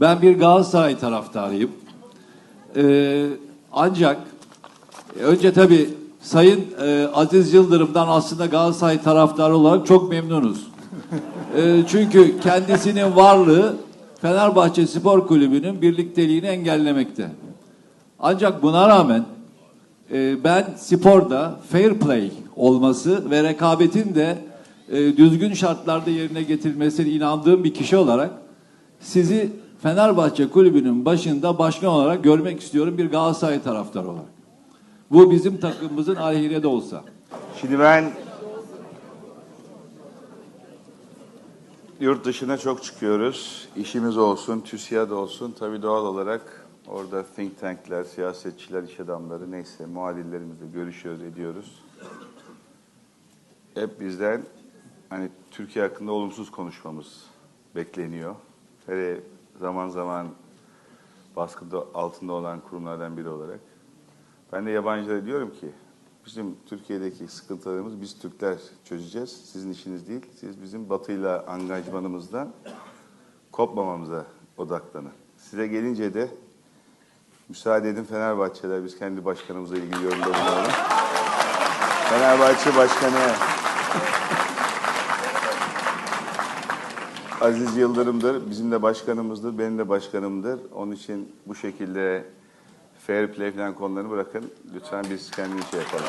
Ben bir Galatasaray taraftarıyım. Ee, ancak e, önce tabii Sayın e, Aziz Yıldırım'dan aslında Galatasaray taraftarı olarak çok memnunuz. E, çünkü kendisinin varlığı Fenerbahçe Spor Kulübü'nün birlikteliğini engellemekte. Ancak buna rağmen e, ben sporda fair play olması ve rekabetin de e, düzgün şartlarda yerine getirilmesine inandığım bir kişi olarak sizi Fenerbahçe Kulübü'nün başında başkan olarak görmek istiyorum bir Galatasaray taraftarı olarak. Bu bizim takımımızın aleyhine de olsa. Şimdi ben yurt dışına çok çıkıyoruz. İşimiz olsun, TÜSİAD olsun. Tabii doğal olarak orada think tankler, siyasetçiler, iş adamları neyse muhalirlerimizle görüşüyoruz, ediyoruz. Hep bizden hani Türkiye hakkında olumsuz konuşmamız bekleniyor. Hele zaman zaman baskı altında olan kurumlardan biri olarak. Ben de yabancılara diyorum ki bizim Türkiye'deki sıkıntılarımız biz Türkler çözeceğiz. Sizin işiniz değil. Siz bizim Batı'yla angajmanımızdan kopmamamıza odaklanın. Size gelince de müsaade edin Fenerbahçeler biz kendi başkanımızla ilgili yorumda bulunalım. Fenerbahçe Başkanı Aziz Yıldırım'dır. Bizim de başkanımızdır. Benim de başkanımdır. Onun için bu şekilde fair play falan konularını bırakın. Lütfen biz kendimiz şey yapalım.